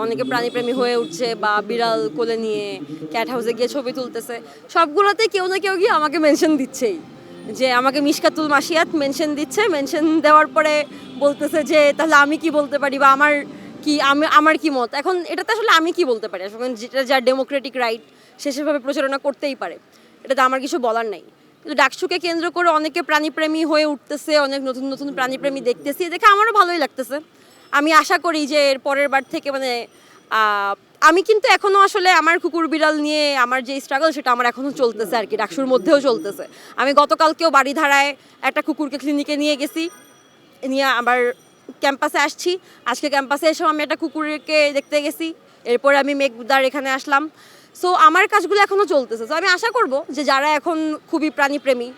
অনেকে প্রাণীপ্রেমী হয়ে উঠছে বা বিড়াল কোলে নিয়ে ক্যাট হাউসে গিয়ে ছবি তুলতেছে। সবগুলোতে কেউ না কেউ গিয়ে আমাকে মেনশন দিচ্ছেই। যে আমাকে মিশকাতুল মাসিয়াত মেনশন দিচ্ছে মেনশন দেওয়ার পরে বলতেছে যে, তাহলে আমি কি বলতে পারি বা আমার কি, আমি, আমার কি মত? এখন এটাতে আসলে আমি কি বলতে পারি? আসলে যেটা, যার ডেমোক্রেটিক রাইট সে সেভাবে প্রচারণা করতেই পারে। এটাতে আমার কিছু বলার নেই। ডাকসুকে কেন্দ্র করে অনেকে প্রাণীপ্রেমী হয়ে উঠতেছে, অনেক নতুন নতুন প্রাণীপ্রেমী দেখতেছি। দেখে আমারও ভালোই লাগতেছে। আমি আশা করি যে এর পরের বার থেকে মানে আমি কিন্তু এখনও আসলে আমার কুকুর বিড়াল নিয়ে আমার যে স্ট্রাগল সেটা আমার এখনও চলতেছে আর কি, ডাকসুর মধ্যেও চলতেছে। আমি গতকালকেও বাড়ি ধারায় একটা কুকুরকে ক্লিনিকে নিয়ে গেছি, নিয়ে আবার ক্যাম্পাসে আসছি। আজকে ক্যাম্পাসে এসেও আমি একটা কুকুরকে দেখতে গেছি। এরপরে আমি মেঘদার এখানে আসলাম। সো আমার কাজগুলো এখনও চলতেছে। তো আমি আশা করব যে যারা এখন খুবই প্রাণীপ্রেমী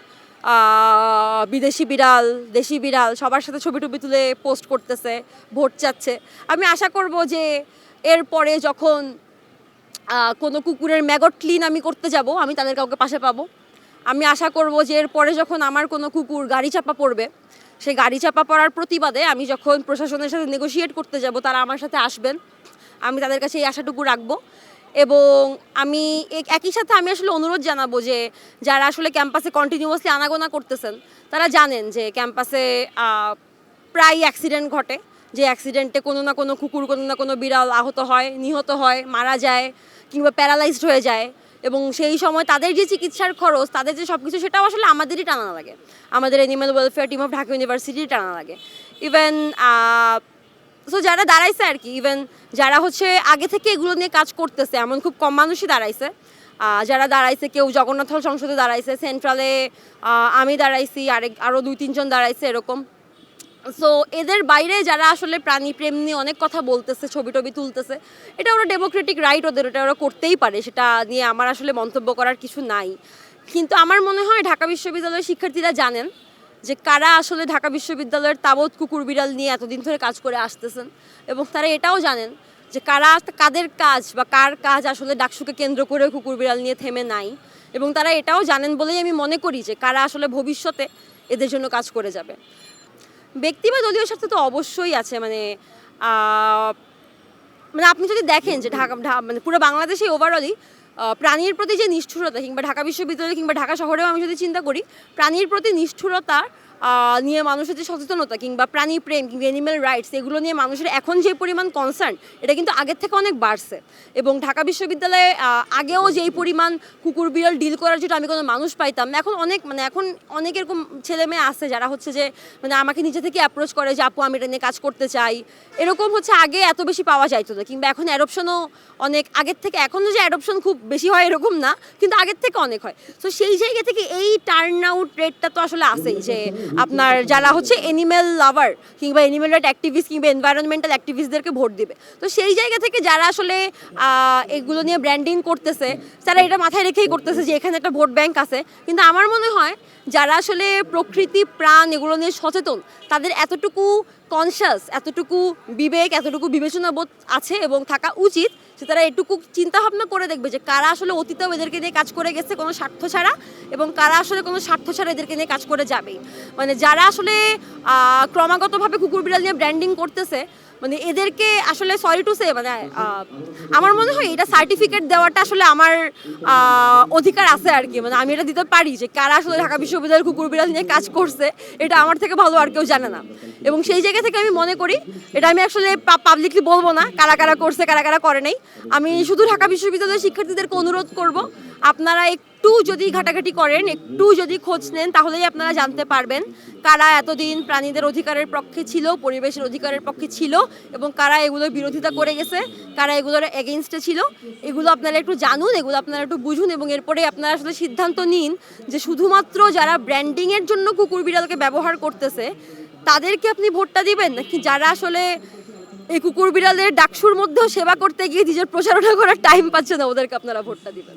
বিদেশি বিড়াল, দেশি বিড়াল, সবার সাথে ছবি টবি তুলে পোস্ট করতেছে, ভোট চাচ্ছে, আমি আশা করব যে এরপরে যখন কোনো কুকুরের ম্যাগট ক্লিন আমি করতে যাব, আমি তাদের কাউকে পাশে পাবো। আমি আশা করব যে এরপরে যখন আমার কোনো কুকুর গাড়ি চাপা পড়বে, সেই গাড়ি চাপা পড়ার প্রতিবাদে আমি যখন প্রশাসনের সাথে নেগোশিয়েট করতে যাব, তারা আমার সাথে আসবেন। আমি তাদের কাছে এই আশাটুকু রাখব। এবং আমি এক- একই সাথে আমি আসলে অনুরোধ জানাব যে যারা আসলে ক্যাম্পাসে কন্টিনিউয়াসলি আনাগোনা করতেছেন, তারা জানেন যে ক্যাম্পাসে প্রায় অ্যাক্সিডেন্ট ঘটে। যে অ্যাক্সিডেন্টে কোনো না কোনো কুকুর, কোনো না কোনো বিড়াল আহত হয়, নিহত হয়, মারা যায় কিংবা প্যারালাইজড হয়ে যায় এবং সেই সময় তাদের যে চিকিৎসার খরচ, তাদের যে সব কিছু সেটাও আসলে আমাদেরই টানা লাগে। আমাদের animal welfare team of Dhaka ইউনিভার্সিটির টানা লাগে। ইভেন সো যারা দাঁড়াইছে আর কি ইভেন যারা হচ্ছে আগে থেকে এগুলো নিয়ে কাজ করতেছে, এমন খুব কম মানুষই দাঁড়াইছে। যারা দাঁড়াইছে, কেউ জগন্নাথ হল সংসদে দাঁড়াইছে সেন্ট্রালে আমি দাঁড়াইছি, আরেক আরও দুই, তিনজন দাঁড়াইছে এরকম। সো এদের বাইরে যারা আসলে প্রাণী প্রেম নিয়ে অনেক কথা বলতেছে, ছবি টবি তুলতেছে, এটা ওরা ডেমোক্রেটিক রাইট ওদের, ওটা ওরা করতেই পারে, সেটা নিয়ে আমার আসলে মন্তব্য করার কিছু নাই। কিন্তু আমার মনে হয় ঢাকা বিশ্ববিদ্যালয়ের শিক্ষার্থীরা জানেন যে কারা আসলে ঢাকা বিশ্ববিদ্যালয়ের তাবৎ কুকুর বিড়াল নিয়ে এতদিন ধরে কাজ করে আসতেছেন এবং তারা এটাও জানেন যে কারা, কাদের কাজ বা কার কাজ আসলে ডাকসুকে কেন্দ্র করে কুকুর বিড়াল নিয়ে থেমে নাই। এবং তারা এটাও জানেন বলেই আমি মনে করি যে কারা আসলে ভবিষ্যতে এদের জন্য কাজ করে যাবে। ব্যক্তি বা দলীয় স্বার্থ তো অবশ্যই আছে মানে মানে আপনি যদি দেখেন যে ঢাকা মানে পুরো বাংলাদেশে ওভারঅলই প্রাণীর প্রতি যে নিষ্ঠুরতা কিংবা ঢাকা বিশ্ববিদ্যালয় কিংবা ঢাকা শহরেও আমি যদি চিন্তা করি প্রাণীর প্রতি নিষ্ঠুরতা আহ, নিয়ে মানুষের যে সচেতনতা কিংবা প্রাণী প্রেম কিংবা অ্যানিম্যাল রাইটস এগুলো নিয়ে মানুষের এখন যে পরিমাণ কনসার্ন এটা কিন্তু আগের থেকে অনেক বাড়ছে। এবং ঢাকা বিশ্ববিদ্যালয়ে আগেও যেই পরিমাণ কুকুর বিড়াল ডিল করার জন্য আমি কোনো মানুষ পাইতাম, এখন অনেক মানে এখন অনেক এরকম ছেলে মেয়ে আছে যারা হচ্ছে যে মানে আমাকে নিজে থেকে অ্যাপ্রোচ করে যে, আপু, আমি এটা নিয়ে কাজ করতে চাই। এরকম হচ্ছে আগে এত বেশি পাওয়া যাইতো না, কিংবা এখন অ্যাডপশনও অনেক, আগের থেকে এখনও যে অ্যাডপশন খুব বেশি হয় এরকম না, কিন্তু আগের থেকে অনেক হয়। তো সেই জায়গা থেকে এই টার্ন আউট রেটটা তো আসলে আসেই যে আপনার যারা হচ্ছে এনিম্যাল লাভার কিংবা এনিম্যাল রাইট অ্যাক্টিভিস্ট কিংবা এনভায়রনমেন্টাল অ্যাক্টিভিস্টদেরকে ভোট দিবে। তো সেই জায়গা থেকে যারা আসলে এগুলো নিয়ে ব্র্যান্ডিং করতেছে, তারা এটা মাথায় রেখেই করতেছে যে এখানে একটা ভোট ব্যাংক আছে। কিন্তু আমার মনে হয়, যারা আসলে প্রকৃতি, প্রাণ এগুলো নিয়ে সচেতন, তাদের এতটুকু কনসাস এতটুকু বিবেক, এতটুকু বিবেচনাবোধ আছে এবং থাকা উচিত যে তারা এটুকু চিন্তা ভাবনা করে দেখবে যে কারা আসলে অতীতেও এদেরকে নিয়ে কাজ করে গেছে কোনো স্বার্থ ছাড়া এবং কারা আসলে কোনো স্বার্থ ছাড়া এদেরকে নিয়ে কাজ করে যাবে মানে যারা আসলে ক্রমাগতভাবে কুকুর বিড়াল নিয়ে ব্র্যান্ডিং করতেছে মানে এদেরকে আসলে সরি টু সে মানে আমার মনে হয় এটা সার্টিফিকেট দেওয়াটা আসলে আমার অধিকার আছে আর কি। মানে আমি এটা দিতে পারি যে কারা আসলে ঢাকা বিশ্ববিদ্যালয়ের কুকুর বিড়াল নিয়ে কাজ করছে, এটা আমার থেকে ভালো আর কেউ জানে না। এবং সেই জায়গা থেকে আমি মনে করি, এটা আমি আসলে পাবলিকলি বলব না, কারা কারা করছে, কারা কারা করে নাই। আমি শুধু ঢাকা বিশ্ববিদ্যালয়ের শিক্ষার্থীদেরকে অনুরোধ করব আপনারা একটু যদি ঘাটাঘাটি করেন, একটু যদি খোঁজ নেন, তাহলেই আপনারা জানতে পারবেন কারা এতদিন প্রাণীদের অধিকারের পক্ষে ছিল, পরিবেশের অধিকারের পক্ষে ছিল এবং কারা এগুলোর বিরোধিতা করে গেছে, কারা এগুলোর এগেনস্টে ছিল। এগুলো আপনারা একটু জানুন, এগুলো আপনারা একটু বুঝুন এবং এরপরে আপনারা আসলে সিদ্ধান্ত নিন যে শুধুমাত্র যারা ব্র্যান্ডিংয়ের জন্য কুকুর বিড়ালকে ব্যবহার করতেছে, তাদেরকে আপনি ভোটটা দিবেন? নাকি যারা আসলে এই কুকুর বিড়ালের ডাকসুর মধ্যেও সেবা করতে গিয়ে নিজের প্রচারণা করার টাইম পাচ্ছে না, ওদেরকে আপনারা ভোটটা দিবেন?